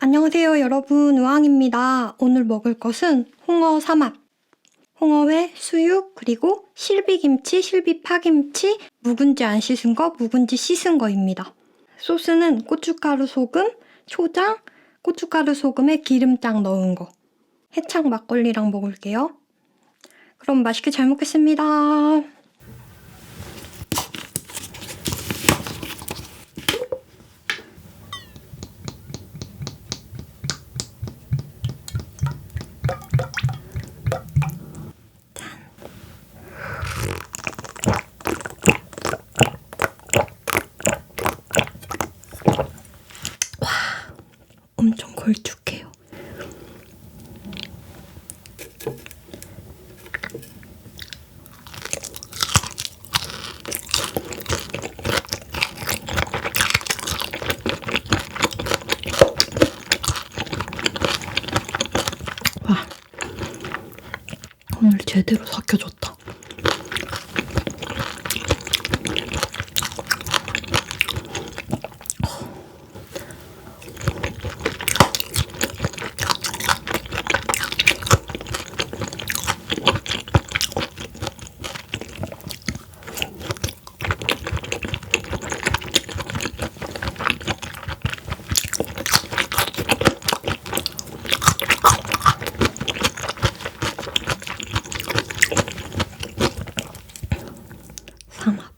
안녕하세요 여러분 우왕입니다. 오늘 먹을 것은 홍어 삼합, 홍어회, 수육, 그리고 실비김치, 실비파김치, 묵은지 안 씻은 거, 묵은지 씻은 거입니다. 소스는 고춧가루 소금, 초장, 고춧가루 소금에 기름장 넣은 거. 해창 막걸리랑 먹을게요. 그럼 맛있게 잘 먹겠습니다. 엄청 걸쭉해요. 와, 오늘 제대로 삼합.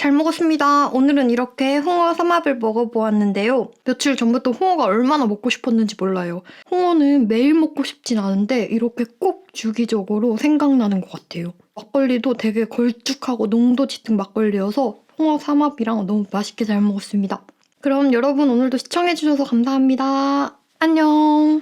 잘 먹었습니다. 오늘은 이렇게 홍어 삼합을 먹어보았는데요. 며칠 전부터 홍어가 얼마나 먹고 싶었는지 몰라요. 홍어는 매일 먹고 싶진 않은데 이렇게 꼭 주기적으로 생각나는 것 같아요. 막걸리도 되게 걸쭉하고 농도 짙은 막걸리여서 홍어 삼합이랑 너무 맛있게 잘 먹었습니다. 그럼 여러분 오늘도 시청해주셔서 감사합니다. 안녕.